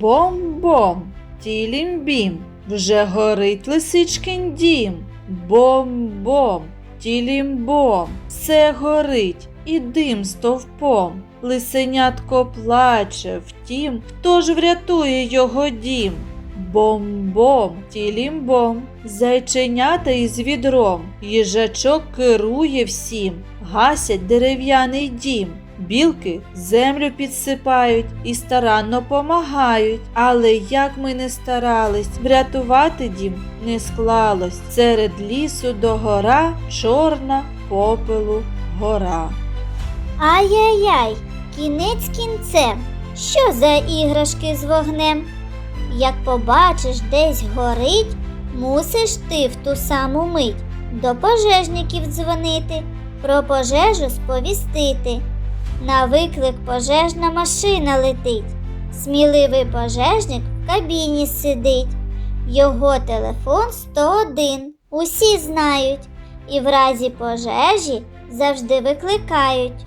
Бом-бом, тілім-бім, вже горить лисичкин дім. Бом-бом, тілім-бом, все горить і дим стовпом. Лисенятко плаче, втім, хто ж врятує його дім? Бом-бом, тілім-бом, зайченята із відром, їжачок керує всім, гасять дерев'яний дім. Білки землю підсипають і старанно помагають. Але як ми не старались, врятувати дім не склалось. Серед лісу до гора чорна попелу гора. Ай-яй-яй, кінець кінцем. Що за іграшки з вогнем? Як побачиш, десь горить, мусиш ти в ту саму мить до пожежників дзвонити, про пожежу сповістити. На виклик пожежна машина летить. Сміливий пожежник в кабіні сидить. Його телефон 101. Усі знають і в разі пожежі завжди викликають.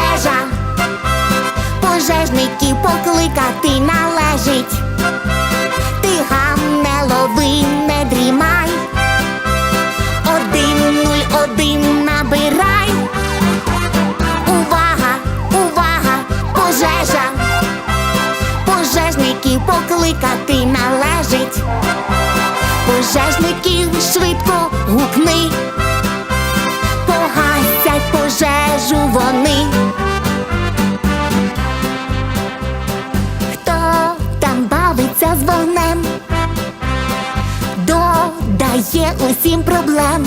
Пожежа. Пожежників покликати належить. Ти гам не лови, не дрімай. Один нуль один набирай. Увага, увага, пожежа. Пожежників покликати належить. Пожежників швидко гукни. Додає усім проблем.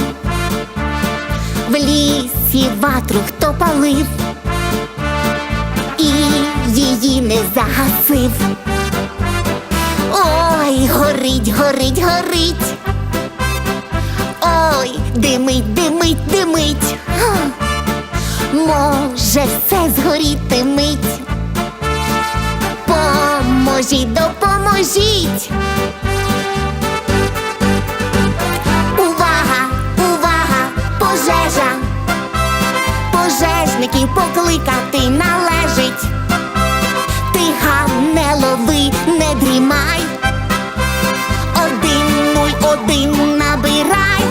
В лісі ватру хто палив і її не загасив. Ой, горить, горить, горить. Ой, димить, димить, димить. Може все згоріти мить. Поможіть, допоможіть. Покликати належить. Ти гам не лови, не дрімай. Один нуль один набирай.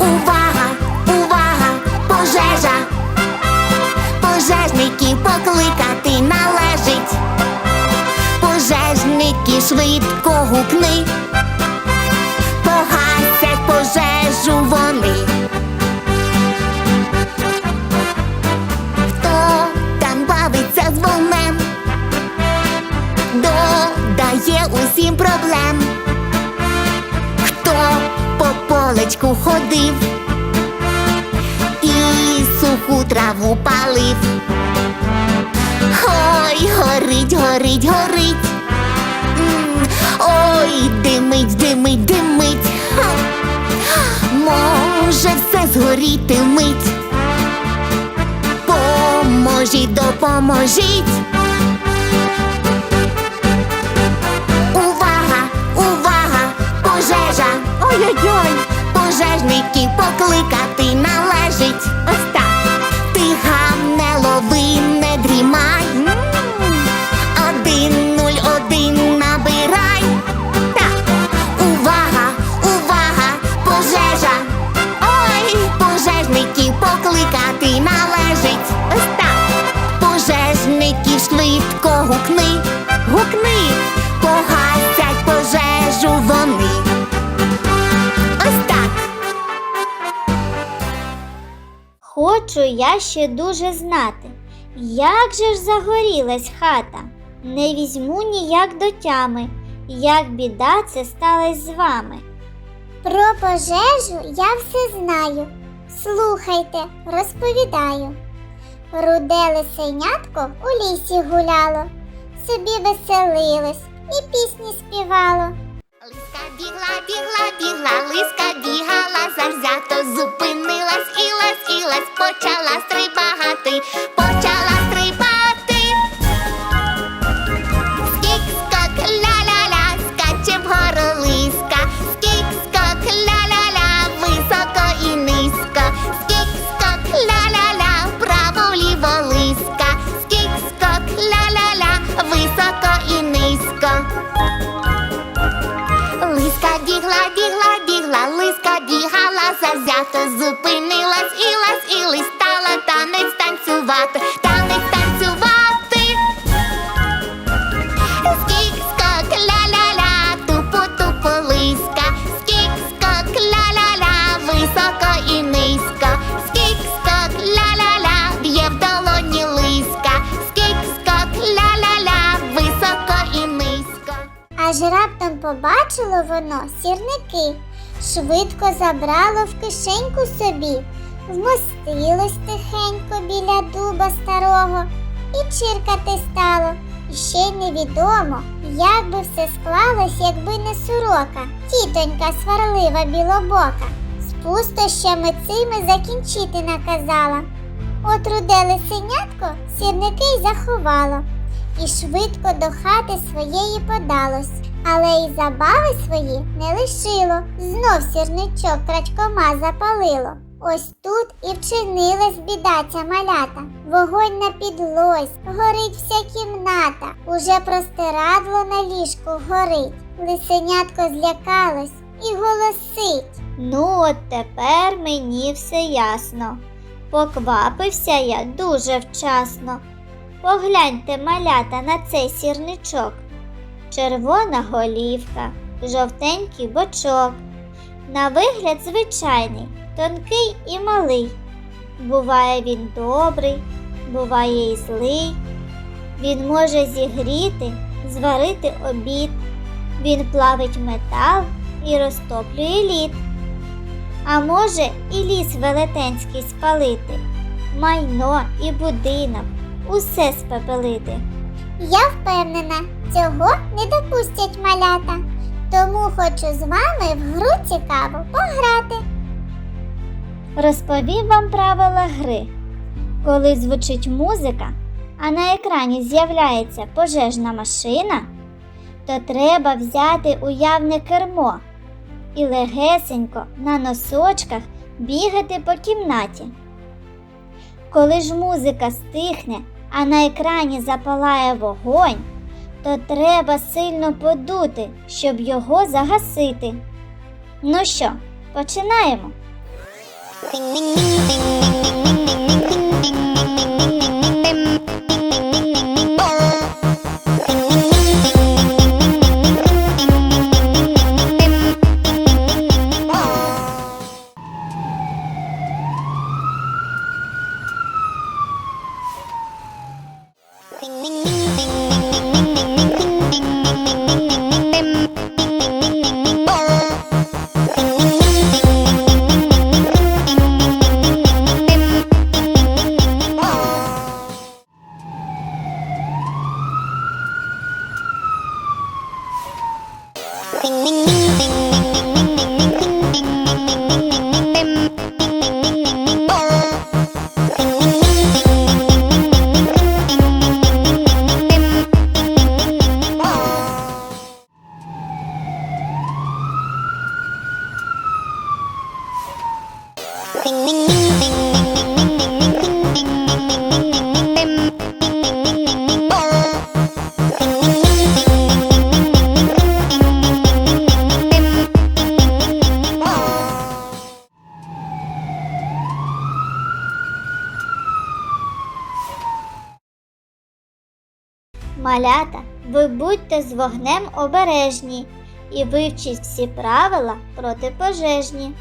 Увага, увага, пожежа. Пожежників покликати належить. Пожежники швидко гукни. Траву палив. Ой, горить, горить, горить. Ой, димить, димить, димить. Може все згоріти мить. Поможіть, допоможіть. Увага, увага, пожежа. Ой-ой-ой. Пожежників покликати належить. Гам Хочу я ще дуже знати, як же ж загорілась хата. Не візьму ніяк до тями, як біда це сталась з вами. Про пожежу я все знаю. Слухайте, розповідаю. Руде лисенятко у лісі гуляло, собі веселилось і пісні співало. Бігла, бігла, бігла, лиска бігала, завзято зупинилась і лась, і лась, почала стрибати, завзято зупинилась і лась, і лись стала танець танцювати, танець танцювати. Скік, скок, ля-ля-ля, тупо, тупо лиска, скік, скок, ля-ля-ля, високо і низько, скік, скок, ля-ля-ля, б'є в долоні лиска, скік, скок, ля-ля-ля, високо і низько. Аж раптом побачило воно сірники, швидко забрало в кишеньку собі, вмостилось тихенько біля дуба старого і чиркати стало. І ще й невідомо, як би все склалось, якби не сорока, тітонька сварлива білобока. З пустощами цими закінчити наказала. От руде лисенятко сірники й заховало і швидко до хати своєї подалось, але й забави свої не лишило. Знов сірничок крадькома запалило. Ось тут і вчинилась біда ця малята. Вогонь на підлось, горить вся кімната. Уже простирадло на ліжку горить. Лисенятко злякалось і голосить. Ну, от тепер мені все ясно. Поквапився я дуже вчасно. Погляньте, малята, на цей сірничок. Червона голівка, жовтенький бочок. На вигляд звичайний, тонкий і малий. Буває він добрий, буває і злий. Він може зігріти, зварити обід. Він плавить метал і розтоплює лід. А може і ліс велетенський спалити, майно і будинок, усе спепелити. Я впевнена, цього не допустять малята, тому хочу з вами в гру цікаво пограти. Розповім вам правила гри. Коли звучить музика, а на екрані з'являється пожежна машина, то треба взяти уявне кермо і легесенько на носочках бігати по кімнаті. Коли ж музика стихне, а на екрані запалає вогонь, то треба сильно подути, щоб його загасити. Ну що, починаємо? Малята, ви будьте з вогнем обережні і вивчіть всі правила протипожежні.